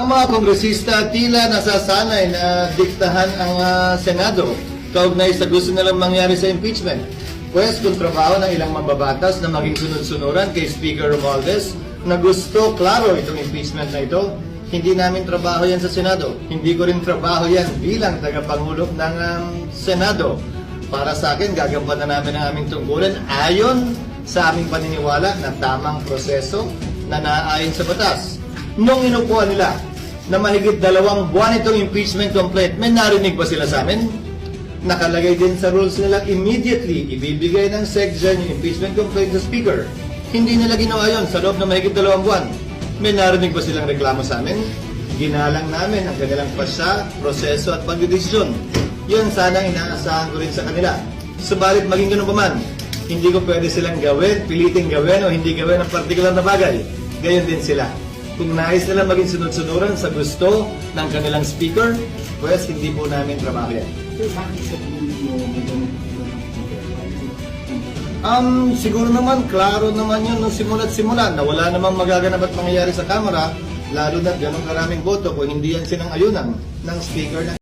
Ang mga kongresista tila nasasanay na diktahan ang ah, Senado kaugnay sa gusto nilang mangyari sa impeachment. Pwes kung trabaho ng ilang mambabatas na maging sunod-sunuran kay Speaker Romualdez na gusto klaro itong impeachment na ito, hindi namin trabaho yan sa Senado. Hindi ko rin trabaho yan bilang tagapangulo ng um, Senado. Para sa akin, gagampanan namin ang aming tungkulin ayon sa aming paniniwala na tamang proseso na naaayon sa batas. Nung inupuan nila na mahigit dalawang buwan itong impeachment complaint, may narinig ba sila sa amin? Nakalagay din sa rules nila immediately ibibigay ng SecGen yung impeachment complaint sa Speaker. Hindi nila ginawa yun sa loob ng mahigit dalawang buwan. May narinig ba silang reklamo sa amin? Ginalang namin ang kanilang pasya, proseso at pagdidesisyon. Yun sana inaasahan ko rin sa kanila. Subalit maging ganun pa man, hindi ko pwede silang gawin, piliting gawin o hindi gawin ang partikular na bagay. Gayon din sila. Kung nais nila maging sunod-sunuran sa gusto ng kanilang speaker, pues hindi po namin trabaho yan. Um, siguro naman, klaro naman yun nung simula't simula na wala namang magaganap at mangyayari sa Kamara, lalo na ganong karaming boto kung hindi yan sinang ayunan ng speaker ng